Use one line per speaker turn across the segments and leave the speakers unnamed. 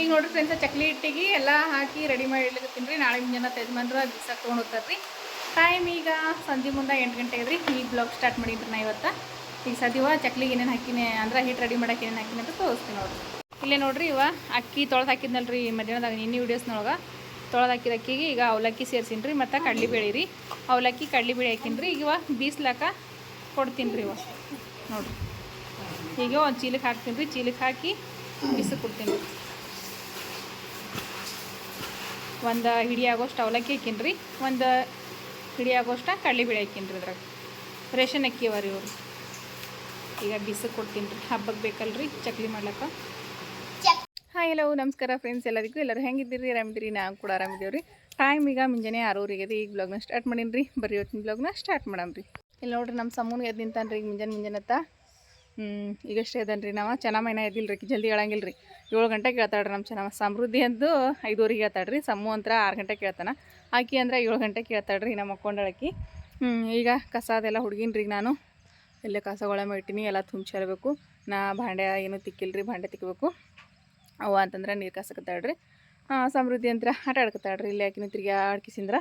ಈಗ ನೋಡ್ರಿ ಫ್ರೆಂಡ್ಸ್ ಚಕ್ಲಿ ಹಿಟ್ಟಿಗೆ ಎಲ್ಲ ಹಾಕಿ ರೆಡಿ ಮಾಡಿ ಇಡ್ಲಿಕ್ಕೆ ರೀ. ನಾಳೆ ಮುಂಜಾನೆ ತೆಜ್ಮಂದ್ರ ಬಿಸಾಕ್ ತೊಗೊಂಡು ಹೋಗ್ತಾರೆ ಟೈಮ್ ಈಗ ಸಂಜೆ ಮುಂದೆ ಎಂಟು ಗಂಟೆ ರೀ ಈಗ ಬ್ಲಾಗ್ ಸ್ಟಾರ್ಟ್ ಮಾಡಿದ್ರಿ ನಾ ಇವತ್ತು. ಈಗ ಸದ್ಯವ ಚಕ್ಲಿಗೆ ಏನೇನು ಹಾಕಿನಿ ಅಂದ್ರೆ ಹಿಟ್ಟು ರೆಡಿ ಮಾಡೋಕೆ ಏನೇನು ಹಾಕಿನಿ ಅಂತ ತೋರಿಸ್ತೀನಿ ನೋಡ್ರಿ. ಇಲ್ಲೇ ನೋಡ್ರಿ ಇವ ಅಕ್ಕಿ ತೊಳೆದು ಹಾಕಿದ್ನಲ್ರಿ ಮಧ್ಯಾಹ್ನದಾಗ, ನಿನ್ನೆ ವೀಡಿಯೋಸ್ನೊಳಗೆ ತೊಳೆದು ಹಾಕಿದ ಅಕ್ಕಿಗೆ ಈಗ ಅವಲಕ್ಕಿ ಸೇರ್ಸೀನಿ ರೀ ಮತ್ತು ಕಡ್ಲಿಬೇಳೆ ರೀ. ಅವಲಕ್ಕಿ ಕಡ್ಲಿಬೇಳೆ ಹಾಕಿನಿ ರೀ ಈಗ ಬೀಸ್ಲಾಕ ಕೊಡ್ತೀನಿ ರೀ ಇವ. ನೋಡ್ರಿ. ಈಗ ಒಂದು ಚೀಲಕ್ಕೆ ಹಾಕ್ತೀನಿ ರೀ ಚೀಲಕ್ಕೆ ಹಾಕಿ ಬಿಸಿ ಕೊಡ್ತೀನಿ ರೀ ಒಂದು ಹಿಡಿ ಆಗೋಷ್ಟು ಅವಲಕ್ಕಿ ಹಾಕೀನಿ ರೀ ಒಂದು ಹಿಡಿ ಆಗೋಷ್ಟ ಕಡಲೆಬೇಳೆ ಹಾಕೀನಿ ರೀ ಇದ್ರಾಗ. ರೇಷನ್ ಅಕ್ಕಿ ಅವ ರೀ ಇವ್ರು. ಈಗ ಬಿಸಿ ಕೊಡ್ತೀನಿ ರೀ ಹಬ್ಬಕ್ಕೆ ಬೇಕಲ್ರಿ ಚಕ್ಲಿ ಮಾಡ್ಲಕ್ಕ. ಹಾಂ ಎಲ್ಲವು ನಮಸ್ಕಾರ ಫ್ರೆಂಡ್ಸ್ ಎಲ್ಲರಿಗೂ. ಎಲ್ಲರೂ ಹೆಂಗಿದ್ದೀರಿ? ಆರಾಮಿದ್ದೀರಿ? ನಾವು ಕೂಡ ಆರಾಮಿದ್ದೀವಿ ರೀ ಟೈಮ್ ಈಗ ಮುಂಜಾನೆ ಆರೂವರೆಗೆ ಅದೇ ಈಗ ಬ್ಲಾಗ್ನ ಸ್ಟಾರ್ಟ್ ಮಾಡೀನಿ ರೀ ಬರೀ ಇವತ್ತಿನ ಬ್ಲಾಗ್ನ ಸ್ಟಾರ್ಟ್ ಮಾಡಮ್ ರೀ ಇಲ್ಲಿ ನೋಡ್ರಿ ನಮ್ಮ ಸಮ್ಮೂನ್ಗೆ ಎದ್ದು ನಿಂತಾನೆ ರೀ ಈಗ ಮುಂಜಾನೆ ಮುಂಜಾನತ್ತ ಈಗಷ್ಟೇ ಇದ್ದಾನೆ ರೀ ನಾವು. ಚೆನ್ನಾಗಿ ಎದ್ದಿಲ್ಲ ರೀ ಜಲ್ದಿ ಹೇಳಂಗಿಲ್ಲ ರೀ ಏಳು ಗಂಟೆಗೆ ಹೇಳ್ತಾಳ್ರಿ ನಮ್ಮ ಚೆನ್ನಮ್ಮ. ಸಮೃದ್ಧಿ ಅಂದು ಐದುವರೆಗೆ ಹೇಳ್ತಾಳೆ ರೀ ಸಮ್ಮು ಅಂತ ಆರು ಗಂಟೆಗೆ ಕೇಳ್ತಾನೆ. ಆಕಿ ಅಂದ್ರೆ ಏಳು ಗಂಟೆಗೆ ಕೇಳ್ತಾಳೆ ರೀ ನಮ್ಮ ಮಕ್ಕೊಂಡಳಕಿ ಹ್ಞೂ ಈಗ ಕಸ ಅದೆಲ್ಲ ಹುಡುಗಿನ ರೀ ನಾನು. ಇಲ್ಲೇ ಕಸಗಳ ಇಟ್ಟಿನಿ, ಎಲ್ಲ ತುಂಬಿಸಿರ್ಬೇಕು ನಾ ಭಾಂಡೆ ಏನು ತಿಕ್ಕಿಲ್ಲ ರೀ ಭಾಂಡೆ ತಿಕ್ಕಬೇಕು ಅವ ಅಂತಂದ್ರೆ ನೀರು ಕಸಕತ್ತಾಳ್ರಿ. ಸಮೃದ್ಧಿ ಅಂತ ಆಟ ಆಡ್ಕತ್ತಾಳ್ರಿ ಇಲ್ಲಿ ಆಕಿನ ತಿರ್ಗಿ ಆಡ್ಕಿಸಿಂದ್ರ.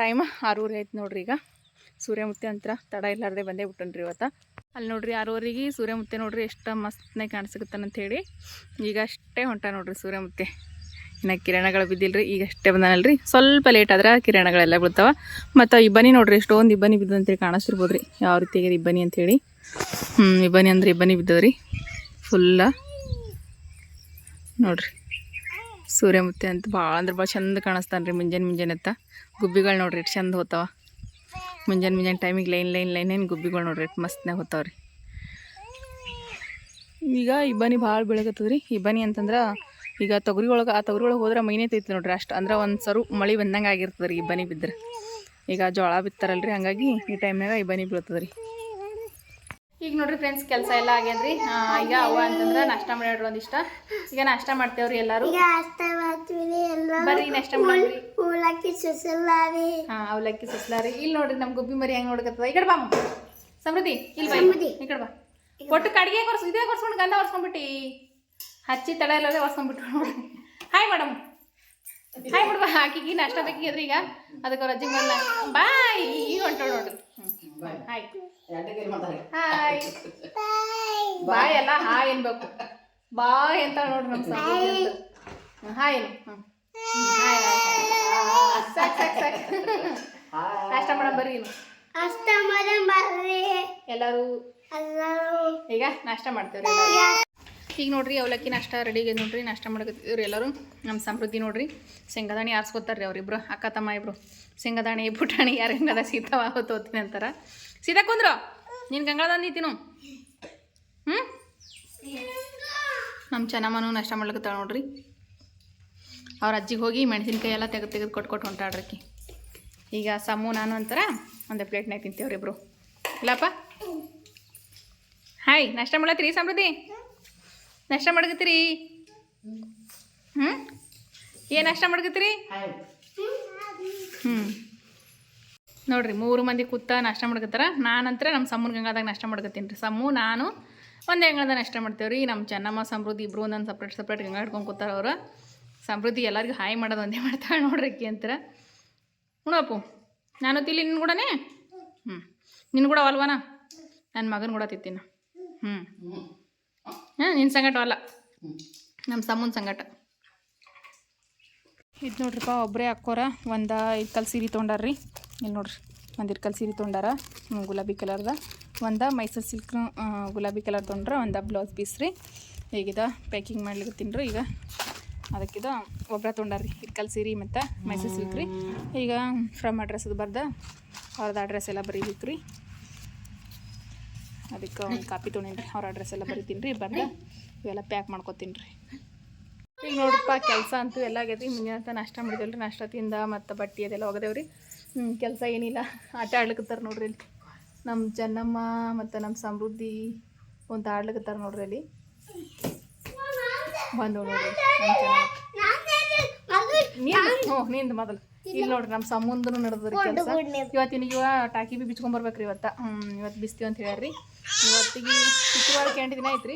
ಟೈಮ್ ಆರೂರಿ ಆಯ್ತು ನೋಡ್ರಿ ಈಗ. ಸೂರ್ಯಮುತ್ತೆ ಅಂತ ತಡ ಇಲ್ಲಾರ್ದೆ ಬಂದೇ ಬಿಟ್ಟನ್ರಿ ಇವತ್ತು. ಅಲ್ಲಿ ನೋಡ್ರಿ ಯಾರೋರಿಗೆ ಸೂರ್ಯಮುತ್ತೆ ನೋಡ್ರಿ ಎಷ್ಟು ಮಸ್ತನೇ ಕಾಣಿಸ್ಕತ್ತಂಥೇಳಿ ಹೇಳಿ ಈಗ ಅಷ್ಟೇ ಹೊಂಟ ನೋಡ್ರಿ ಸೂರ್ಯಮುತ್ತೆ. ಇನ್ನು ಕಿರಣಗಳು ಬಿದ್ದಿಲ್ರಿ, ಈಗ ಅಷ್ಟೇ ಬಂದಾನಲ್ರಿ. ಸ್ವಲ್ಪ ಲೇಟ್ ಆದ್ರೆ ಕಿರಣಗಳೆಲ್ಲ ಬೀಳ್ತಾವ. ಮತ್ತು ಇಬ್ಬನಿ ನೋಡ್ರಿ, ಎಷ್ಟೊಂದು ಇಬ್ಬನಿ ಬಿದ್ದಂತೇಳಿ ಕಾಣಿಸ್ತಿರ್ಬೋದು ರೀ ಯಾವ ರೀತಿಯಾಗಿ ಇಬ್ಬನಿ ಅಂಥೇಳಿ ಹ್ಞೂ ಇಬ್ಬನಿ ಅಂದ್ರೆ ಇಬ್ಬನಿ ಬಿದ್ದವ್ರಿ ಫುಲ್ಲ ನೋಡ್ರಿ. ಸೂರ್ಯಮುತ್ತೆ ಅಂತ ಭಾಳ ಅಂದ್ರೆ ಭಾಳ ಚಂದ ಕಾಣಿಸ್ತಾನೆ ರೀ ಮುಂಜಾನೆ ಮುಂಜಾನೆ ಅತ್ತ ಗುಬ್ಬಿಗಳು ನೋಡ್ರಿ, ಎಷ್ಟು ಚಂದ ಹೋತಾವ. ಮುಂಜಾನೆ ಮುಂಜಾನೆ ಟೈಮಿಗೆ ಲೈನ್ ಲೈನ್ ಲೈನ್ ಏನು ಗುಬ್ಬಿಗಳು ನೋಡ್ರಿ ಎಷ್ಟು ಮಸ್ತ್ನಾಗ ಹೊತ್ತಾವ್ರಿ. ಈಗ ಇಬ್ಬನಿ ಭಾಳ ಬೆಳಗತ್ತದ ರೀ ಇಬ್ಬನಿ ಅಂತಂದ್ರೆ ಈಗ ತೊಗರಿ ಒಳಗೆ, ಆ ತೊಗರಿ ಒಳಗೆ ಹೋದ್ರೆ ಮೈನೇ ತೈತಿ ನೋಡ್ರಿ ಅಷ್ಟು. ಅಂದ್ರೆ ಒಂದು ಸರು ಮಳೆ ಬಂದಂಗೆ ಆಗಿರ್ತದೆ ರೀ ಇಬ್ಬನಿ ಬಿದ್ದರೆ ಈಗ ಜೋಳ ಬಿತ್ತಾರಲ್ರಿ, ಹಂಗಾಗಿ ಈ ಟೈಮ್ನಾಗ ಇಬ್ಬನಿ ಬೀಳ್ತದೆ ರೀ ಈಗ ನೋಡ್ರಿ ಫ್ರೆಂಡ್ಸ್ ಕೆಲಸ ಎಲ್ಲ ಆಗ್ಯದ್ರಿ. ಈಗ ಅವ್ವ ಅಂತಂದ್ರೆ ನಾಷ್ಟ ಮಾಡ್ಯಾಡ್ರಿ ಒಂದಿಷ್ಟ ಈಗ ನಾಷ್ಟ ಮಾಡ್ತೇವ್ರಿ ಎಲ್ಲರೂ. ಬರ್ರಿ ನಾಷ್ಟ ಮಾಡ್ರಿ.
ಅವಲಕ್ಕಿ ಸುಸಲಾರಿ.
ಹಾ ಅವಲಕ್ಕಿ ಸುಸ್ಲಾರಿ. ಇಲ್ಲಿ ನೋಡ್ರಿ ನಮ್ಮ ಗುಬ್ಬಿ ಮರಿ ಹೆಂಗ್ ನೋಡ್ಕತ್ತದ. ಈ ಕಡೆ ಬಾ ಸಮೃದ್ಧಿ ಇಲ್ಲಿ ಬಾ. ಈ ಕಡೆ ಬಾ. ಒಟ್ಟು ಕಡಿಗೆ ಕೊರ್ಸ್ ಇದೇ ಕೊರ್ಸ್ಕೊಂಡು ಗಂಧ ಒರ್ಸ್ಕೊಂಡ್ಬಿಟ್ಟಿ. ಹಚ್ಚಿ ತಡ ಇಲ್ಲದೆ ಒರ್ಸ್ಕೊಂಡ್ಬಿಟ್ಟು ನೋಡ್ರಿ. ಹಾಯ್ ಮೇಡಮ್ ಹಾಯ್ ಬಿಡ್ಬಾ ಆಕಿಗೆ ನಾಷ್ಟ ಬೇಕಿದ್ರಿ ಈಗ. ಅದಕ್ಕೆ ಬಂದ ಬಾಯ್ ಈಗ ಹೊಂಟೋಳು ನೋಡ್ರಿ. ಹ್ಮ್. ಹಾಯ್ ಹಾಯ್ ಬಾಯ್ ಅಲ್ಲ ಹಾಯ್ ಅನ್ಬೇಕು ಬಾಯ್ ಅಂತ ನೋಡ್ರಿ ನಮ್ಮ ಹ್ಮ್, ಹಾಯ್ ಏನು ಹ್ಞೂ ಹಾಯ್ ಹಾಯ್ ಸಾಕು ಸಾಕು ಸಾಕು. ನಾಷ್ಟ ಮಾಡಮ್ ಬರ್ರಿ
ಅಷ್ಟ ಬರ್ರಿ.
ಎಲ್ಲರೂ.
ಎಲ್ಲರೂ.
ಈಗ ನಾಷ್ಟ ಮಾಡ್ತೇವ್ರಿ ಈಗ ನೋಡ್ರಿ ಅವಲಕ್ಕಿ ನಾಷ್ಟ ರೆಡಿ ಆಗಿದೆ ನೋಡ್ರಿ. ನಾಷ್ಟ ಮಾಡಕತ್ತಿವ್ರಿ ಎಲ್ಲರೂ. ನಮ್ಮ ಸಮೃದ್ಧಿ ನೋಡ್ರಿ. ಶೇಂಗಾದಾಣಿ ಆರಿಸ್ಕೊತಾರೆ ರೀ ಅವರಿಬ್ರು. ಅಕ್ಕ, ತಮ್ಮ ಇಬ್ರು. ಶೇಂಗಾದಾಣಿ ಪುಟಾಣಿ ಯಾರು ಹೆಂಗದ ಸೀತಾವ ತೋತೀನಿ ಅಂತಾರ. ಸೀತಾ ಕುಂದ್ರು? ನೀನು ಗಂಗಾಳದ ನೀತಿನು? ಹ್ಞೂ ನಮ್ಮ ಚೆನ್ನಮ್ಮನೂ ನಾಷ್ಟ ಮಾಡ್ಲಿಕ್ಕೆ ನೋಡ್ರಿ. ಅವ್ರ ಅಜ್ಜಿಗೆ ಹೋಗಿ ಮೆಣಸಿನ್ಕಾಯಿ ಎಲ್ಲ ತೆಗೆದು ತೆಗೆದು ಕೊಟ್ಟು ಕೊಟ್ಟು ಹೊಂಟಾಡ್ರಕ್ಕಿ ಈಗ ಸಮೂ, ನಾನು ಅಂತಾರ, ಒಂದು ಪ್ಲೇಟ್ನಾಗ ತಿಂತೀವ್ರಿ ಇಬ್ರು ಇಲ್ಲಪ್ಪ? ಹಾಯ್, ನಾಷ್ಟ ಮಾಡತ್ತೀರಿ ಸಮೃದ್ಧಿ ನಾಷ್ಟ ಮಾಡಕತ್ತೀರಿ? ಹ್ಞೂ ಏನು ನಾಷ್ಟ ಮಾಡಕತ್ತೀರಿ? ಹ್ಞೂ ನೋಡಿರಿ, ಮೂರು ಮಂದಿ ಕೂತ ನಾಷ್ಟ ಮಾಡ್ಕತ್ತಾರ. ನಾನಂತರ ನಮ್ಮ ಸಮ್ಮನ ಗಂಗಾದಾಗ ನಾಷ್ಟ ಮಾಡ್ಕತ್ತೀನಿ ರೀ. ಸಮ್ಮು ನಾನು ಒಂದೇ ಗಂಗಾದ ನಾಷ್ಟ ಮಾಡ್ತೇವೆ ರೀ. ನಮ್ಮ ಚೆನ್ನಮ್ಮ, ಸಮೃದ್ಧಿ ಇಬ್ಬರು ಒಂದೊಂದು ಸಪ್ರೇಟ್ ಸಪ್ರೇಟ್ ಗಂಗಾ ಹಿಡ್ಕೊಂಡು ಕೂತಾರ ಅವರು. ಸಮೃದ್ಧಿ ಎಲ್ಲರಿಗೂ ಹಾಯ್ ಮಾಡೋದು ಒಂದೇ ಮಾಡ್ತಾಳೆ ನೋಡ್ರಿ ಅಕ್ಕಿ ಅಂತೀರ. ಉಣಪ್ಪು ನಾನು ತಿಳಿ ನಿನ್ನ ಕೂಡನೇ ಹ್ಞೂ ನಿನ್ನ ಕೂಡ ಅಲ್ವಾನ? ನನ್ನ ಮಗನ ಕೂಡ ತಿತ್ತೀನಿ ಹ್ಞೂ ಹಾಂ ನಿನ್ನ ಸಂಗಟ ಅಲ್ಲ. ನಮ್ಮ ಸಮ್ಮನ ಸಂಗಟ. ಇದು ನೋಡ್ರಿಪ್ಪ ಒಬ್ಬರೇ ಹಾಕೋರ ಒಂದು ಇರ್ಕಲ್ ಸೀರೆ ತೊಗೊಂಡಾರ್ರಿ. ಇಲ್ಲಿ ನೋಡ್ರಿ ಒಂದು ಇರ್ಕಲ್ ಸೀರೆ ತೊಗೊಂಡಾರ. ಗುಲಾಬಿ ಕಲರ್ದ. ಒಂದು ಮೈಸೂರು ಸಿಲ್ಕ್ ಗುಲಾಬಿ ಕಲರ್ ತೊಗೊಂಡ್ರೆ ಒಂದು ಬ್ಲೌಸ್ ಪೀಸ್ ರೀ. ಈಗಿದ ಪ್ಯಾಕಿಂಗ್ ಮಾಡ್ಲಿಕ್ಕೆ ರೀ ಈಗ. ಅದಕ್ಕಿದ ಒಬ್ಬರ ತೊಗೊಂಡಾರ್ರಿ. ಇರ್ಕಲ್ ಸೀರೆ ಮತ್ತು ಮೈಸೂರು ಸಿಲ್ಕ್ ರೀ. ಈಗ ಫ್ರಮ್ ಅಡ್ರೆಸ್ ಅದು ಬರ್ದ ಅವ್ರದ್ದು ಅಡ್ರೆಸ್ ಎಲ್ಲ ಬರೀಬೇಕು ರೀ. ಅದಕ್ಕೆ ಒಂದು ಕಾಪಿ ತೊಗೊಂಡಿನಿ ರೀ. ಅವ್ರ ಅಡ್ರೆಸ್ ಎಲ್ಲ ಬರಿತೀನಿ ರೀ. ಬಂದು. ಇವೆಲ್ಲ ಪ್ಯಾಕ್ ಮಾಡ್ಕೊತೀನಿ ರೀ. ಈಗ ನೋಡ್ರಪ್ಪ, ಕೆಲಸ ಅಂತೂ ಎಲ್ಲ ಆಗೈತಿ ಮುಂಜಾನೆ ನಾಷ್ಟ ಮಾಡಿದೇವ್ರಿ ರೀ. ನಾಷ್ಟ ತಿಂದ ಮತ್ತು ಬಟ್ಟೆ ಅದೆಲ್ಲ ಒಗದೇವ್ರಿ. ಹ್ಞೂ ಕೆಲಸ ಏನಿಲ್ಲ. ಆಟ ಆಡ್ಲಿಕ್ಕತ್ತಾರ ನೋಡ್ರಿ ಇಲ್ಲಿ ನಮ್ಮ ಚೆನ್ನಮ್ಮ ಮತ್ತು ನಮ್ಮ ಸಮೃದ್ಧಿ ಒಂದು ಆಡ್ಲಿಕ್ಕತ್ತಾರ ನೋಡ್ರಿ ಅಲ್ಲಿ. ಬಂದು ನೋಡ್ರಿ ಹ್ಞೂ ನಿಂದು ಮೊದಲು. ಇಲ್ಲಿ ನೋಡ್ರಿ ನಮ್ಮ ಸಂಬಂಧನು ನಡೆದ್ರಿ ಕೆಲಸ. ಇವತ್ತಿನ ಇವ ಟಾಕಿ ಬಿ ಬಿಚ್ಕೊಂಬರ್ಬೇಕ್ರಿ ಇವತ್ತು. ಹ್ಞೂ ಇವತ್ತು ಬಿಸ್ತೀವಿ ಅಂತ ಹೇಳ್ರಿ ಇವತ್ತಿಗೆ ಶುಕ್ರವಾರ ಕ್ಯಾಂಟಿ ದಿನ ಐತ್ರಿ.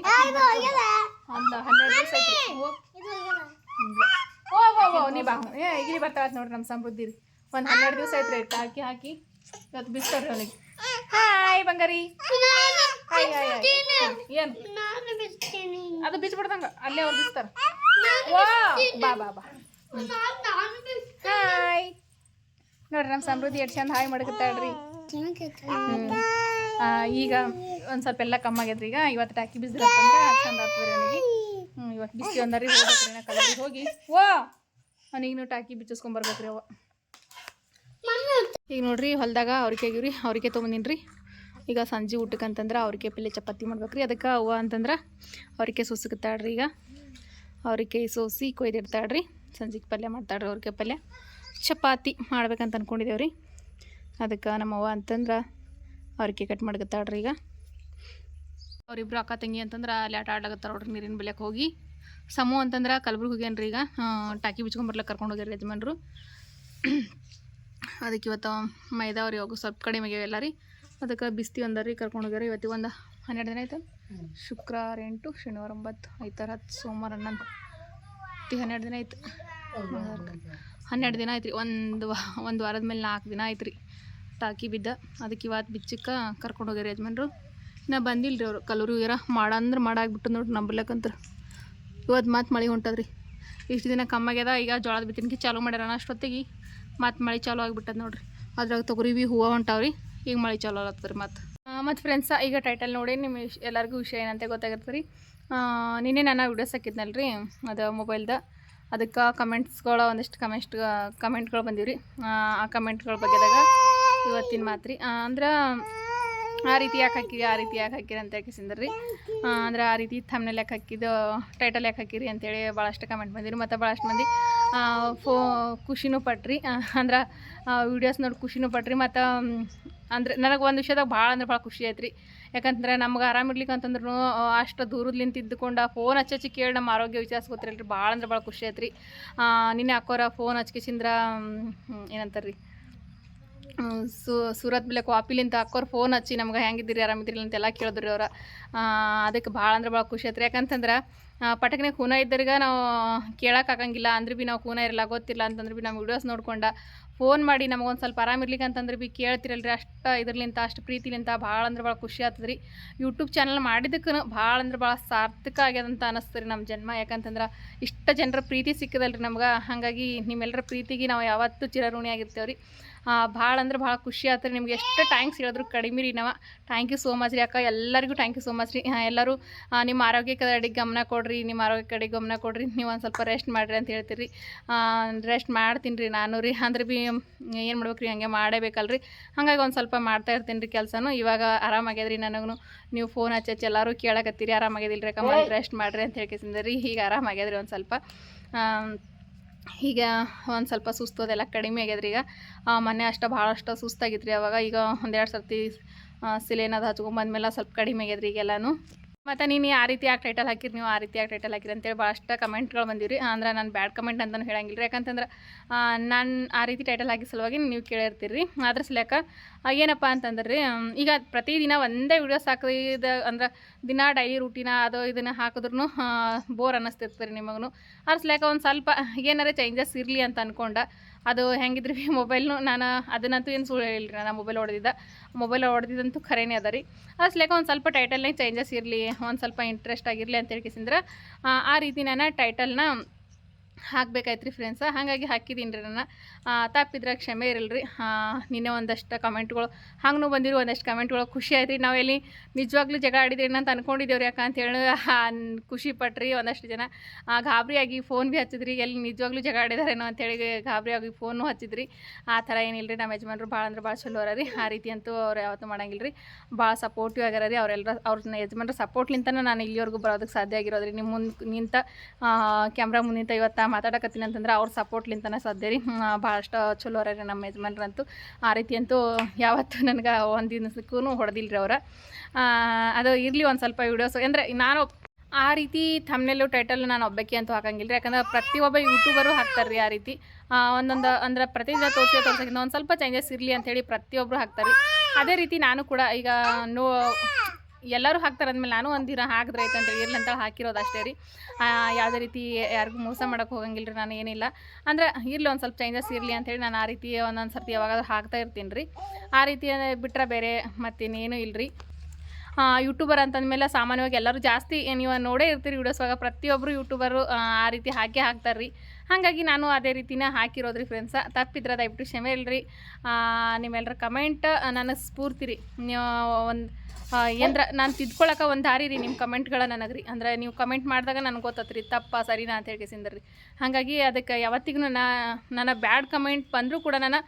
ಒಂದು ಹನ್ನೆರಡು ದಿವಸ ಐತ್ರಿ. ಓ ನೀ ಬಾ. ಏ ಇಲ್ಲಿ ಬರ್ತಾಳ ನೋಡ್ರಿ ನಮ್ಮ ಸಮೃದ್ಧಿ ರೀ. ಒಂದು ಹನ್ನೆರಡು ದಿವಸ ಐತ್ರಿ ಐತೆ ಹಾಕಿ ಹಾಕಿ ಇವತ್ತು ಬಿಸ್ತಾರ್ರಿ ಅವನಿಗೆ. ಹಾಯ್ ಬಂಗಾರಿ. Hi hi hi. ಏನು? ಅದು ಬಿಚ್ಬಿಡ್ದಂಗ ಅಲ್ಲೇ ಅವ್ರು ಬಿಸ್ತಾರ. ಓ ಬಾ ಬಾ ಬಾ. ಹಾಯ್. ನೋಡ್ರಿ ನಮ್ಮ ಸಮೃದ್ಧಿ ಎಷ್ಟು ಚಂದ ಹಾಯ್ ಮಾಡ್ಕೊತಾಳ್ರಿ ಈಗ ಒಂದು ಸ್ವಲ್ಪ ಎಲ್ಲ ಕಮ್ಮಿ ಆಗ್ಯದ್ರಿ ಈಗ. ಇವತ್ತು ಟಾಕಿ ಬಿಸಿದ್ರತ್ತಂದ್ರೆ ಚಂದ ಆಗ್ತದೆ ನನಗೆ ಇವತ್ತು ಬಿಸಿ ಒಂದರಿ ಹೋಗ್ಬೇಕ್ರಿ ನಾ ಕಲರಿಗೆ ಹೋಗಿ. ವಾ! ಅವನಿಗೂ ಟಾಕಿ ಬಿಚ್ಚಿಸ್ಕೊಂಬರ್ಬೇಕ್ರಿ ಅವ ಈಗ ನೋಡ್ರಿ ಹೊಲ್ದಾಗ ಅವ್ರಿಗೆ ಆಗಿವ್ರಿ ಅವ್ರಿಗೆ ತೊಗೊಂದಿನಿ ರೀ ಈಗ ಸಂಜೆ ಊಟಕ್ಕೆ ಅಂತಂದ್ರೆ ಅವ್ರಿಗೆ ಪಲ್ಯ ಚಪಾತಿ ಮಾಡ್ಬೇಕ್ರಿ. ಅದಕ್ಕೆ ಅವ್ವ ಅಂತಂದ್ರೆ ಅವ್ರಿಗೆ ಸೋಸಕತ್ತಾಳ್ರಿ ಈಗ. ಅವ್ರಿಗೆ ಸೋಸಿ ಕೊಯ್ದಿಡ್ತಾಳ್ರಿ ಸಂಜೆಗೆ ಪಲ್ಯ ಮಾಡ್ತಾಳ್ರಿ ಅವ್ರಿಗೆ ಪಲ್ಯ. ಚಪಾತಿ ಮಾಡ್ಬೇಕಂತ ಅನ್ಕೊಂಡಿದ್ದೇವೆ ರೀ ಅದಕ್ಕೆ ನಮ್ಮವ್ವ ಅಂತಂದ್ರೆ ಅವ್ರಿಗೆ ಕಟ್ ಮಾಡ್ಕತ್ತಾಳ್ರಿ ಈಗ. ಅವರಿಬ್ರು ಅಕ್ಕ ತಂಗಿ ಅಂತಂದ್ರೆ ಅಲ್ಲಿ ಆಟ ಆಡ್ಲಾಕತ್ತಾರ ನೋಡ್ರಿ ನೀರಿನ ಬೆಲೆಕ್ಕೆ ಹೋಗಿ. ಸಮು ಅಂತಂದ್ರೆ ಕಲಬುರ್ಗಿ ರೀ ಈಗ. ಟಾಕಿ ಬಿಚ್ಕೊಂಬರ್ಲಕ್ಕೆ ಕರ್ಕೊಂಡು ಹೋಗ್ಯಾರ ಯಜಮಾನ್ರು. ಅದಕ್ಕೆ ಇವತ್ತು ಮೈದಾ ಅವ್ರಿ ಇವಾಗ ಸ್ವಲ್ಪ ಕಡಿಮೆ ಆಗ್ಯಾವ ರೀ. ಅದಕ್ಕೆ ಬಿಸ್ತಿ ಒಂದರಿ ಕರ್ಕೊಂಡು ಹೋಗ್ಯಾರ. ಇವತ್ತಿಗೆ ಒಂದು ಹನ್ನೆರಡು ದಿನ ಆಯ್ತು. ಶುಕ್ರವಾರ ಎಂಟು, ಶನಿವಾರ ಒಂಬತ್ತು, ಐತಾರ ಹತ್ತು ಸೋಮವಾರ ಹನ್ನೊಂದು. ತಿ ಹನ್ನೆರಡು ದಿನ ಆಯ್ತು. ಹನ್ನೆರಡು ದಿನ ಆಯ್ತು ರೀ ಒಂದು ಒಂದು ವಾರದ ಮೇಲೆ ನಾಲ್ಕು ದಿನ ಆಯ್ತು ರೀ ಟಾಕಿ ಬಿದ್ದ. ಅದಕ್ಕೆ ಇವತ್ತು ಬಿಚ್ಚಕ್ಕೆ ಕರ್ಕೊಂಡು ಹೋಗ್ಯಾರ ಯಜಮಾನ್ರು. ನಾ ಬಂದಿಲ್ಲ ರೀ ಅವರು ಕಲೂರು ಮಾಡ ಅಂದ್ರೆ ಮಾಡಾಗ್ಬಿಟ್ಟು ನೋಡ್ರಿ ನಂಬಲಕ್ಕಂತ್ರ ಇವತ್ತು ಮತ್ತೆ ಮಳೆ ಹೊಂಟದ್ರಿ. ಇಷ್ಟು ದಿನ ಕಮ್ಮಾಗ್ಯದ, ಈಗ ಜೋಳದ ಬಿತ್ತನಿಗೆ ಚಾಲೂ ಮಾಡ್ಯಾರ ಅಷ್ಟೊತ್ತಿಗೆ ಮತ್ತೆ ಮಳೆ ಚಾಲೂ ಆಗಿಬಿಟ್ಟದ ನೋಡ್ರಿ. ಅದ್ರಾಗ ತೊಗರಿ ಬಿ ಹೂವು ಹೊಂಟಾವ್ರಿ. ಈಗ ಮಳೆ ಚಾಲೂ ಆಗತ್ತದ ರೀ ಮತ್ತು ಮತ್ತು ಫ್ರೆಂಡ್ಸ ಈಗ ಟೈಟಲ್ ನೋಡಿ ನಿಮ್ಮ ಎಲ್ಲರಿಗೂ ವಿಷಯ ಏನಂತ ಗೊತ್ತಾಗತ್ತೆ ರೀ ನಿನ್ನೆ ನಾನು ವಿಡಿಯೋಸ್ ಹಾಕಿದ್ನಲ್ಲ ರೀ ಅದು ಮೊಬೈಲ್ದ ಅದಕ್ಕೆ ಕಮೆಂಟ್ಸ್ಗಳ ಒಂದಿಷ್ಟು ಕಮೆಂಟ್ ಕಮೆಂಟ್ಗಳು ಬಂದಿವ್ರಿ. ಆ ಕಮೆಂಟ್ಗಳ ಬಗ್ಗೆದಾಗ ಇವತ್ತಿನ ಮಾತ್ರಿ. ಅಂದ್ರೆ ಆ ರೀತಿ ಯಾಕೆ ಹಾಕಿರಿ, ಆ ರೀತಿ ಯಾಕೆ ಹಾಕಿರಿ ಅಂತ ಯಾಕಿಸಿಂದ್ರಿ ಅಂದ್ರೆ ಆ ರೀತಿ ಥಮ್ನಲ್ಲಿ ಯಾಕೆ ಹಾಕಿದ್ದು ಟೈಟಲ್ ಯಾಕೆ ಹಾಕಿರಿ ಅಂತೇಳಿ ಭಾಳಷ್ಟು ಕಮೆಂಟ್ ಬಂದಿರಿ. ಮತ್ತು ಭಾಳಷ್ಟು ಮಂದಿ ಫೋ, ಖುಷಿನೂ ಪಟ್ರಿ. ಅಂದ್ರೆ ವೀಡಿಯೋಸ್ ನೋಡಿ ಖುಷಿನೂ ಪಟ್ರಿ. ಮತ್ತು ಅಂದ್ರೆ ನನಗೆ ಒಂದು ವಿಷಯದಾಗ ಭಾಳ ಅಂದ್ರೆ ಭಾಳ ಖುಷಿ ಆಯ್ತು ರೀ ಯಾಕಂದ್ರೆ ನಮ್ಗೆ ಆರಾಮಿರ್ಲಿಕ್ಕೆ ಅಂತಂದ್ರೂ ಅಷ್ಟು ದೂರದ್ಲಿಂತ ಇದ್ದುಕೊಂಡು ಫೋನ್ ಹಚ್ಚಿ ಕೇಳಿ ನಮ್ಮ ಆರೋಗ್ಯ ವಿಚಾರಿಸ್ಕೊತಿರಲ್ರಿ ಭಾಳ ಅಂದ್ರೆ ಭಾಳ ಖುಷಿ ಆಯ್ತು ನಿನ್ನೆ ಹಾಕೋರ ಫೋನ್ ಹಚ್ಕಿಸಿಂದ್ರ ಏನಂತಾರೆ ರೀ ಸು, ಸೂರತ್ ಬೆಲೆ ಕಾಪಿಲಿಂತ ಅಕ್ಕೋರು ಫೋನ್ ಹಚ್ಚಿ ನಮ್ಗೆ ಹೆಂಗಿದ್ದೀರಿ, ಆರಾಮಿದ್ದೀರಿ ಅಂತೆಲ್ಲ ಕೇಳಿದ್ರಿ ಅವ್ರು. ಅದಕ್ಕೆ ಭಾಳ ಅಂದ್ರೆ ಭಾಳ ಖುಷಿ ಆಯ್ತು ಯಾಕಂತಂದ್ರೆ ಪಟಕ್ನಾಗ ಖೂನ ಇದ್ದರಿಗೆ ನಾವು ಕೇಳಕ್ಕೆ ಆಗಂಗಿಲ್ಲ, ಅಂದ್ರೆ ಭೀ ನಾವು ಖೂನ ಇರಲ್ಲ ಗೊತ್ತಿಲ್ಲ ಅಂತಂದ್ರೆ ಭೀ ನಮ್ಮ ವಿಡಿಯೋಸ್ ನೋಡ್ಕೊಂಡು ಫೋನ್ ಮಾಡಿ ನಮಗೊಂದು ಸ್ವಲ್ಪ ಆರಾಮಿರ್ಲಿಕ್ಕೆ ಅಂತಂದ್ರೆ ಭೀ ಕೇಳ್ತಿರಲ್ರಿ ಅಷ್ಟು. ಇದ್ರಲಿಂತ, ಅಷ್ಟು ಪ್ರೀತಿಲಿಂತ ಭಾಳ ಅಂದ್ರೆ ಭಾಳ ಖುಷಿ ಆಗ್ತದೆ ರೀ ಯೂಟ್ಯೂಬ್ ಚಾನಲ್ ಮಾಡಿದ್ದಕ್ಕೂ ಭಾಳ ಅಂದ್ರೆ ಭಾಳ ಸಾರ್ಥಕ ಆಗ್ಯದಂತ ಅನ್ನಿಸ್ತು ರೀ ನಮ್ಮ ಜನ್ಮ. ಯಾಕಂತಂದ್ರೆ ಇಷ್ಟ ಜನರ ಪ್ರೀತಿ ಸಿಕ್ಕದಲ್ರಿ ನಮ್ಗೆ. ಹಾಗಾಗಿ ನಿಮ್ಮೆಲ್ಲರ ಪ್ರೀತಿಗೆ ನಾವು ಯಾವತ್ತೂ ಚಿರಋಣಿ ಆಗಿರ್ತೇವೆ ರೀ ಭಾಳ ಅಂದ್ರೆ ಭಾಳ ಖುಷಿ ಆಯ್ತು ನಿಮ್ಗೆ ಎಷ್ಟು ಟ್ಯಾಂಕ್ಸ್ ಹೇಳಿದ್ರು ಕಡಿಮೆ ರೀ ನಾವು. ಥ್ಯಾಂಕ್ ಯು ಸೋ ಮಚ್ ರೀ ಅಕ್ಕ. ಎಲ್ಲರಿಗೂ ಥ್ಯಾಂಕ್ ಯು ಸೋ ಮಚ್ ರೀ. ಎಲ್ಲರೂ ನಿಮ್ಮ ಆರೋಗ್ಯ ಕಡೆಗೆ ಗಮನ ಕೊಡ್ರಿ. ನಿಮ್ಮ ಆರೋಗ್ಯ ಕಡೆಗೆ ಗಮನ ಕೊಡ್ರಿ. ನೀವು ಒಂದು ಸ್ವಲ್ಪ ರೆಸ್ಟ್ ಮಾಡಿರಿ ಅಂತ ಹೇಳ್ತೀರಿ. ರೆಸ್ಟ್ ಮಾಡ್ತೀನಿ ರೀ ನಾನು ರೀ. ಅಂದ್ರೆ ಭೀ, ಏನು ಮಾಡ್ಬೇಕು ರೀ ಹಂಗೆ ಮಾಡೇಬೇಕಲ್ರಿ ಹಾಗಾಗಿ ಒಂದು ಸ್ವಲ್ಪ ಮಾಡ್ತಾ ಇರ್ತೀನಿ ರೀ ಕೆಲಸನೂ. ಇವಾಗ ಆರಾಮಾಗ್ಯದ್ರಿ ನನಗೂ ನೀವು ಫೋನ್ ಹಚ್ಚಿ ಎಲ್ಲರೂ ಕೇಳಕತ್ತೀರಿ. ಆರಾಮಾಗ್ಯದಿಲ್ಲ ರೀ ಅಕ್ಕ. ರೆಸ್ಟ್ ಮಾಡಿರಿ ಅಂತ ಹೇಳ್ಕೇಸಿಂದ ರೀ ಈಗ ಆರಾಮಾಗ್ಯದ್ರಿ ಒಂದು ಸ್ವಲ್ಪ. ಈಗ ಒಂದು ಸ್ವಲ್ಪ ಸುಸ್ತು ಅದೆಲ್ಲ ಕಡಿಮೆ ಆಗ್ಯದ್ರಿ ಈಗ. ಮನೆ ಮೊನ್ನೆ ಅಷ್ಟು ಭಾಳಷ್ಟು ಸುಸ್ತಾಗಿತ್ತು ರೀ ಅವಾಗ. ಈಗ ಒಂದೆರಡು ಸರ್ತಿ ಸಿಲೇನದು ಹಚ್ಕೊಂಬಂದ್ಮೇಲೆ ಸ್ವಲ್ಪ ಕಡಿಮೆ ಆಗ್ಯದ್ರಿ ಈಗೆಲ್ಲನೂ. ಮತ್ತು ನೀನು ಆ ರೀತಿ ಯಾಕೆ ಟೈಟಲ್ ಹಾಕಿರಿ, ನೀವು ಆ ರೀತಿ ಯಾಕೆ ಟೈಟಲ್ ಹಾಕಿರಿ ಅಂತೇಳಿ ಭಾಳಷ್ಟು ಕಮೆಂಟ್ಗಳು ಬಂದಿರಿ ಅಂದ್ರೆ ನಾನು ಬ್ಯಾಡ್ ಕಮೆಂಟ್ ಅಂತಲೂ ಹೇಳಂಗಿಲ್ಲ ರೀ ಯಾಕಂತಂದ್ರೆ ನಾನು ಆ ರೀತಿ ಟೈಟಲ್ ಹಾಕಿ ಸಲುವಾಗಿ ನೀವು ಕೇಳಿರ್ತೀರಿ. ಅದ್ರ ಸಲಕ ಏನಪ್ಪ ಅಂತಂದ್ರೆ ರೀ ಈಗ ಪ್ರತಿದಿನ ಒಂದೇ ವಿಡಿಯೋಸ್ ಹಾಕಿದ ಅಂದ್ರೆ ದಿನ ಡೈಲಿ ರೂಟೀನ ಅದು ಇದನ್ನು ಹಾಕಿದ್ರು ಬೋರ್ ಅನ್ನಿಸ್ತಿರ್ತೀರಿ ನಿಮಗೂ ಅದ್ರ ಸಲಕ ಒಂದು ಸ್ವಲ್ಪ ಏನಾರ ಚೇಂಜಸ್ ಇರಲಿ ಅಂತ ಅನ್ಕೊಂಡ ಅದು ಹೆಂಗಿದ್ರಿ ಮೊಬೈಲ್ನು ನಾನು ಅದನ್ನಂತೂ ಏನು ಸುಳ್ಳು ಹೇಳಿಲ್ಲ ನಾನು ಮೊಬೈಲ್ ಹೊಡೆದಿದ್ದ ಮೊಬೈಲ್ ಹೊಡೆದಿದ್ದಂತೂ ಖರೇನೆ ಅದ ರೀ. ಅಸ್ಲೇಕ ಒಂದು ಸ್ವಲ್ಪ ಟೈಟಲ್ನೇ ಚೇಂಜಸ್ ಇರಲಿ, ಒಂದು ಸ್ವಲ್ಪ ಇಂಟ್ರೆಸ್ಟ್ ಆಗಿರಲಿ ಅಂತ ಹೇಳ್ಕಿಸಿಂದ್ರೆ ಆ ರೀತಿ ನಾನು ಟೈಟಲ್ನ ಹಾಕ್ಬೇಕಾಯ್ತು ರೀ ಫ್ರೆಂಡ್ಸ ಹಾಗಾಗಿ ಹಾಕಿದ್ದೀನಿ ರೀ ನಾನು ತಪ್ಪಿದ್ರೆ ಕ್ಷಮೆ ಇರಲ್ರಿ. ನಿನ್ನೆ ಒಂದಷ್ಟು ಕಮೆಂಟ್ಗಳು ಹಂಗೂ ಬಂದಿರೋ ಒಂದಷ್ಟು ಕಮೆಂಟ್ಗಳು. ಖುಷಿ ಆಯ್ತು ರೀ ನಾವೆಲ್ಲಿ ನಿಜವಾಗ್ಲೂ ಜಗಳ ಆಡಿದ್ರಿ ಅಂತ ಅನ್ಕೊಂಡಿದ್ದೇವ್ರಿ ಯಾಕೆ ಅಂತೇಳಿ ಖುಷಿ ಪಟ್ರಿ ಒಂದಷ್ಟು ಜನ. ಆ, ಗಾಬರಿ ಫೋನ್ ಭೀ ಹಚ್ಚಿದ್ರಿ. ಎಲ್ಲಿ ನಿಜವಾಗ್ಲೂ ಜಗಳ ಆಡಿದಾರೇನೋ ಅಂತೇಳಿ ಗಾಬರಿಯಾಗಿ ಫೋನು ಹಚ್ಚಿದ್ರಿ. ಆ ಥರ ಏನಿಲ್ಲ ರೀ ನಮ್ಮ ಯಜಮಾನ್ರು ಭಾಳ ಅಂದ್ರೆ ಭಾಳ ಚಲೋ ಅರ ರೀ ಆ ರೀತಿ ಅಂತೂ ಅವ್ರು ಯಾವತ್ತು ಮಾಡಂಗಿಲ್ಲ ರೀ ಭಾಳ ಸಪೋರ್ಟಿವ್ ಆಗ್ಯಾರ ರೀ ಅವರೆಲ್ಲರ ಅವ್ರ ಯಜಮಾನ್ರ ಸಪೋರ್ಟ್ಲಿಂತನೇ ನಾನು ಇಲ್ಲಿವರೆಗೂ ಬರೋದಕ್ಕೆ ಸಾಧ್ಯ ಆಗಿರೋದ್ರಿ. ನಿಮ್ಮ ಮುಂದೆ ನಿಂತ ಕ್ಯಾಮ್ರಾ ಮುಂದೆ ನಿಂತ ಇವತ್ತು ಮಾತಾಡಕತ್ತೀನಿ ಅಂತಂದ್ರೆ ಅವ್ರ ಸಪೋರ್ಟ್ಲಿಂತನೇ ಸಾಧ್ಯ ರೀ. ಭಾಳಷ್ಟು ಚಲೋ ರೀ ನಮ್ಮ ಯಜಮಾನ್ರಂತೂ. ಆ ರೀತಿ ಅಂತೂ ಯಾವತ್ತೂ ನನಗೆ ಒಂದು ದಿನಕ್ಕೂ ಹೊಡೆದಿಲ್ಲ ರೀ ಅವ್ರ ಅದು ಇರಲಿ ಒಂದು ಸ್ವಲ್ಪ ವೀಡಿಯೋಸ್ ಅಂದರೆ ನಾನು ಆ ರೀತಿ ಥಮ್ನೆಲ್ಲು ಟೈಟಲ್ ನಾನು ಒಬ್ಬಕ್ಕೆ ಅಂತೂ ಹಾಕಂಗಿಲ್ಲ ರೀ ಯಾಕಂದ್ರೆ ಪ್ರತಿಯೊಬ್ಬ ಯೂಟ್ಯೂಬರು ಹಾಕ್ತಾರೆ ರೀ ಆ ರೀತಿ. ಒಂದೊಂದು, ಅಂದ್ರೆ ಪ್ರತಿದಿನ ತೋರಿಸಿ ತೋರಿಸೋಕ್ಕಿಂತ ಒಂದು ಸ್ವಲ್ಪ ಚೇಂಜಸ್ ಇರಲಿ ಅಂತೇಳಿ ಪ್ರತಿಯೊಬ್ಬರು ಹಾಕ್ತಾರೆ ಅದೇ ರೀತಿ ನಾನು ಕೂಡ ಈಗ ನೋ ಎಲ್ಲರೂ ಹಾಕ್ತಾರೆ ಅಂದಮೇಲೆ ನಾನು ಒಂದು ದಿನ ಹಾಕಿದ್ರೆ ಆಯ್ತು ಅಂತೇಳಿ ಇರ್ಲಿ ಅಂತ ಹಾಕಿರೋದು ಅಷ್ಟೇ ರೀ. ಯಾವುದೇ ರೀತಿ ಯಾರಿಗೂ ಮೋಸ ಮಾಡೋಕೆ ಹೋಗಂಗಿಲ್ಲ ರೀ ನಾನು ಏನಿಲ್ಲ. ಅಂದ್ರೆ ಇರಲಿ ಒಂದು ಸ್ವಲ್ಪ ಚೇಂಜಸ್ ಇರಲಿ ಅಂಥೇಳಿ ನಾನು ಆ ರೀತಿ ಒಂದೊಂದು ಸರ್ತಿ ಯಾವಾಗಾದ್ರೂ ಹಾಕ್ತಾ ಇರ್ತೀನಿ ರೀ. ಆ ರೀತಿ ಬಿಟ್ಟರೆ ಬೇರೆ ಮತ್ತಿನ್ನೇನು ಇಲ್ಲ ರೀ ಯೂಟ್ಯೂಬರ್ ಅಂತಂದಮೇಲೆ ಸಾಮಾನ್ಯವಾಗಿ ಎಲ್ಲರೂ ಜಾಸ್ತಿ, ನೀವು ನೋಡೇ ಇರ್ತೀರಿ ವಿಡಿಯೋಸ್ವಾಗ ಪ್ರತಿಯೊಬ್ಬರು ಯೂಟ್ಯೂಬರು ಆ ರೀತಿ ಹಾಕೇ ಹಾಕ್ತಾರೆ ರೀ ಹಾಗಾಗಿ ನಾನು ಅದೇ ರೀತಿನ ಹಾಕಿರೋದ್ರಿ ಫ್ರೆಂಡ್ಸ ತಪ್ಪಿದ್ರೆ ದಯವಿಟ್ಟು ಕ್ಷಮೆ ಇಲ್ರಿ ನಿಮ್ಮೆಲ್ಲರ ಕಮೆಂಟ್ ನನಗೆ ಸ್ಫೂರ್ತಿ ರೀ ಒಂದು ಏನರ ನಾನು ತಿದ್ಕೊಳಕ್ಕೆ ಒಂದು ದಾರಿ ರೀ ನಿಮ್ಮ ಕಮೆಂಟ್ಗಳ ನನಗೆ ರೀ ಅಂದ್ರೆ ನೀವು ಕಮೆಂಟ್ ಮಾಡಿದಾಗ ನನಗೆ ಗೊತ್ತತ್ರಿ ರೀ ತಪ್ಪ ಸರಿನಾ ಅಂತ ಹೇಳಿ ರೀ ಹಾಗಾಗಿ ಅದಕ್ಕೆ ಯಾವತ್ತಿಗೂ ನಾ ನನ್ನ ಬ್ಯಾಡ್ ಕಮೆಂಟ್ ಬಂದರೂ ಕೂಡ ನಾನು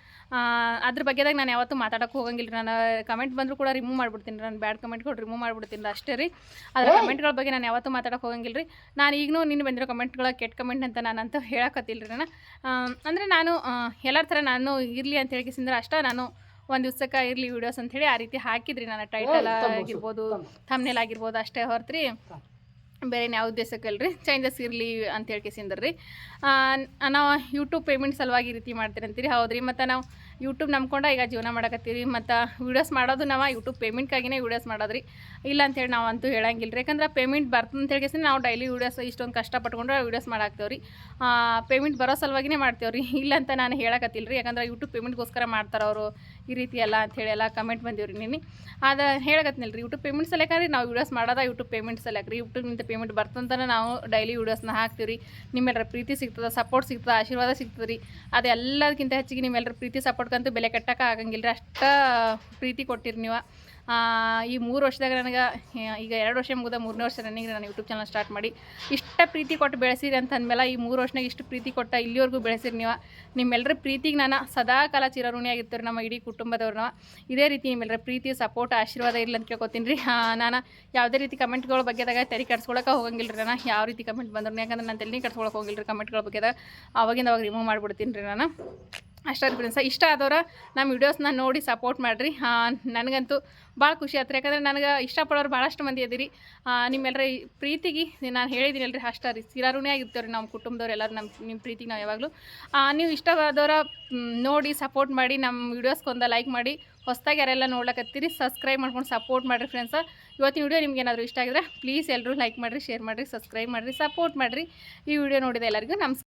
ಅದ್ರ ಬಗ್ಗೆದಾಗ ನಾನು ಯಾವತ್ತೂ ಮಾತಾಡೋಕೆ ಹೋಗಂಗಿಲ್ಲ ರೀ ನಾನು ಕಮೆಂಟ್ ಬಂದರೂ ಕೂಡ ರಿಮೂವ್ ಮಾಡ್ಬಿಡ್ತೀನಿ ನಾನು ಬ್ಯಾಡ್ ಕಮೆಂಟ್ಗಳು ರಿಮೂವ್ ಮಾಡ್ಬಿಡ್ತೀನಿ ರೀ ಅಷ್ಟೇ ರೀ. ಅದರ ಕಮೆಂಟ್ಗಳ ಬಗ್ಗೆ ನಾನು ಯಾವತ್ತೂ ಮಾತಾಡೋಕೆ ಹೋಗಂಗಿಲ್ಲ ರೀ ನಾನು ಈಗಲೂ ನಿನ್ನ ಬಂದಿರೋ ಕಮೆಂಟ್ಗಳ ಕೆಟ್ಟ ಕಮೆಂಟ್ ಅಂತ ನಾನು ಅಂತ ಹೇಳಕತ್ತಿಲ್ಲ ರೀ ನಾನು ಅಂದರೆ ನಾನು ಎಲ್ಲರ ಥರ ನಾನು ಇರಲಿ ಅಂತ ಹೇಳಿಕೆಸಿಂದ್ರೆ ಅಷ್ಟೇ ನಾನು ಒಂದು ದಿವ್ಸಕ್ಕೆ ಇರಲಿ ವೀಡಿಯೋಸ್ ಅಂಥೇಳಿ ಆ ರೀತಿ ಹಾಕಿದ್ರಿ ನಾನು. ಟೈಟಲ್ ಆಗಿರ್ಬೋದು ಥಮ್ನೇಲ್ ಆಗಿರ್ಬೋದು ಅಷ್ಟೇ ಹೊರತು ರೀ ಬೇರೆ ಯಾವ ಉದ್ದೇಶಕ್ಕಲ್ರಿ ಚೇಂಜಸ್ ಇರಲಿ ಅಂತ ಹೇಳ್ಕೇಸಿಂದ್ರಿ ನಾವು ಯೂಟ್ಯೂಬ್ ಪೇಮೆಂಟ್ ಸಲುವಾಗಿ ಈ ರೀತಿ ಮಾಡ್ತೀರಿ ಅಂತೀರಿ ಹೌದ್ರಿ. ಮತ್ತು ನಾವು ಯೂಟ್ಯೂಬ್ ನಂಬ್ಕೊಂಡ ಈಗ ಜೀವನ ಮಾಡಕತ್ತೀವಿ ಮತ್ತು ವೀಡಿಯೋಸ್ ಮಾಡೋದು ನಾವು ಯೂಟ್ಯೂಬ್ ಪೇಮೆಂಟ್ಗಾಗಿನೇ ವೀಡಿಯೋಸ್ ಮಾಡೋದ್ರಿ. ಇಲ್ಲ ಅಂತೇಳಿ ನಾವು ಅಂತೂ ಹೇಳಂಗಿಲ್ಲ ರೀ ಯಾಕಂದ್ರೆ ಪೇಮೆಂಟ್ ಹೇಳ್ಕೇಸಿ ನಾವು ಡೈಲಿ ವೀಡಿಯೋಸ್ ಇಷ್ಟೊಂದು ಕಷ್ಟಪಟ್ಕೊಂಡು ವೀಡಿಯೋಸ್ ಮಾಡಾಕ್ತೇವೆ ರೀ ಪೇಮೆಂಟ್ ಬರೋ ಸಲುವಾಗಿನೇ ಮಾಡ್ತೇವೆ ರೀ ಇಲ್ಲ ಅಂತ ನಾನು ಹೇಳಕತ್ತಿಲ್ಲ ರೀ ಯಾಕಂದ್ರೆ ಯೂಟ್ಯೂಬ್ ಪೇಮೆಂಟ್ಗೋಸ್ಕರ ಮಾಡ್ತಾರೆ ಅವರು. ಈ ರೀತಿ ಎಲ್ಲ ಅಂಥೇಳಿ ಎಲ್ಲ ಕಮೆಂಟ್ ಬಂದಿವ್ರಿ ನೀನು ಅದು ಹೇಳಕತ್ನಿಲ್ಲ ರೀ ಯೂಟ್ಯೂಬ್ ಪೇಮೆಂಟ್ ಸಲಕ ರೀ ನಾವು ವೀಡಿಯೋಸ್ ಮಾಡೋದ ಯೂಟ್ಯೂಬ್ ಪೇಮೆಂಟ್ ಸಲಕ ರೀ. ಯೂಟ್ಯೂಬ್ನಿಂದ ಪೇಮೆಂಟ್ ಬರ್ತಂತಾನೆ ನಾವು ಡೈಲಿ ವೀಡಿಯೋಸ್ನ ಹಾಕ್ತೀವಿ ರೀ ನಿಮ್ಮೆಲ್ಲರ ಪ್ರೀತಿ ಸಿಗ್ತದೆ ಸಪೋರ್ಟ್ ಸಿಗ್ತದೆ, ಆಶೀರ್ವಾದ ಸಿಗ್ತದೆ ರೀ ಅದೆಲ್ಲದಕ್ಕಿಂತ ಹೆಚ್ಚಿಗೆ ನಿಮ್ಮೆಲ್ಲರ ಪ್ರೀತಿ ಸಪೋರ್ಟ್ಗಂತೂ ಬೆಲೆ ಕಟ್ಟಕ್ಕೆ ಆಗಂಗಿಲ್ಲ ರೀ ಅಷ್ಟು ಪ್ರೀತಿ ಕೊಟ್ಟಿರಿ ನೀವು. ಈ ಮೂರು ವರ್ಷದಾಗ ನನಗೆ ಈಗ ಎರಡು ವರ್ಷ ಮುಗಿದ ಮೂರನೇ ವರ್ಷ ರನ್ನಿಂಗ್ ನಾನು ಯೂಟ್ಯೂಬ್ ಚಾನಲ್ ಸ್ಟಾರ್ಟ್ ಮಾಡಿ. ಇಷ್ಟ ಪ್ರೀತಿ ಕೊಟ್ಟು ಬೆಳೆಸಿರಿ ಅಂತ ಅಂದಮೇಲೆ ಈ ಮೂರು ವರ್ಷನಾಗ ಇಷ್ಟು ಪ್ರೀತಿ ಕೊಟ್ಟ ಇಲ್ಲಿವರೆಗೂ ಬೆಳೆಸಿರಿ ನೀವು. ನಿಮ್ಮೆಲ್ಲರ ಪ್ರೀತಿಗೆ ನಾನು ಸದಾ ಕಾಲ ಚಿರಋಣಿಯಾಗಿರ್ತೀರಿ ನಮ್ಮ ಇಡೀ ಕುಟುಂಬದವ್ರನ್ನ ಇದೇ ರೀತಿ ನಿಮ್ಮೆಲ್ಲರ ಪ್ರೀತಿ ಸಪೋರ್ಟ್ ಆಶೀರ್ವಾದ ಇರಲಿ ಅಂತ ಕೇಳ್ಕೊತೀನಿ ರೀ. ನಾನು ಯಾವುದೇ ರೀತಿ ಕಮೆಂಟ್ಗಳ ಬಗ್ಗೆದಾಗ ತಲೆ ಕೆಡ್ಸ್ಕೊಳಕ್ಕೆ ಹೋಗಂಗಿಲ್ಲ ರೀ ನಾನು. ಯಾವ ರೀತಿ ಕಮೆಂಟ್ ಬಂದ್ರು, ಯಾಕಂದ್ರೆ ನಾನು ತಲೆ ಕಟ್ಸ್ಕೊಳಕ್ಕೆ ಹೋಗಿಲ್ಲ ರೀ ಕಮೆಂಟ್ಗಳ ಬಗ್ಗೆದಾಗ. ಅವಾಗಿಂದ ಅವಾಗ ರಿಮೂವ್ ಮಾಡಿಬಿಡ್ತೀನಿ ರೀ ನಾನು. ಅಷ್ಟೇ ಫ್ರೆಂಡ್ಸ ಇಷ್ಟ ಆದವ್ರ ನಮ್ಮ ವೀಡಿಯೋಸ್ನ ನೋಡಿ ಸಪೋರ್ಟ್ ಮಾಡಿರಿ. ನನಗಂತೂ ಭಾಳ ಖುಷಿ ಆಯ್ತು ಯಾಕಂದ್ರೆ ನನಗೆ ಇಷ್ಟಪಡೋರು ಭಾಳಷ್ಟು ಮಂದಿ ಇದ್ದೀರಿ ನಿಮ್ಮೆಲ್ಲರ ಪ್ರೀತಿಗೆ ನಾನು ಹೇಳಿದ್ದೀನಿ ಅಲ್ರಿ ಅಷ್ಟ ರೀ. ಸಿರಾರುನೇ ಆಗಿರ್ತೇವೆ ರೀ ನಮ್ಮ ಕುಟುಂಬದವ್ರು ಎಲ್ಲರೂ ನಮ್ಮ ನಿಮ್ಮ ಪ್ರೀತಿಗೆ ನಾವು ಯಾವಾಗಲೂ. ನೀವು ಇಷ್ಟವಾದವರ ನೋಡಿ ಸಪೋರ್ಟ್ ಮಾಡಿ ನಮ್ಮ ವೀಡಿಯೋಸ್ಗೊಂದು ಲೈಕ್ ಮಾಡಿ. ಹೊಸದಾಗಿ ಯಾರೆಲ್ಲ ನೋಡ್ಲಕತ್ತೀರಿ ಸಬ್ಸ್ಕ್ರೈಬ್ ಮಾಡ್ಕೊಂಡು ಸಪೋರ್ಟ್ ಮಾಡಿರಿ ಫ್ರೆಂಡ್ಸ ಇವತ್ತಿನ ವಿಡಿಯೋ ನಿಮ್ಗೆ ಏನಾದರೂ ಇಷ್ಟ ಆಗಿದ್ರೆ ಪ್ಲೀಸ್ ಎಲ್ಲರೂ ಲೈಕ್ ಮಾಡಿರಿ ಶೇರ್ ಮಾಡಿರಿ ಸಬ್ಸ್ಕ್ರೈಬ್ ಮಾಡಿರಿ ಸಪೋರ್ಟ್ ಮಾಡಿರಿ. ಈ ವಿಡಿಯೋ ನೋಡಿದ ಎಲ್ಲರಿಗೂ ನಮಸ್ಕಾರ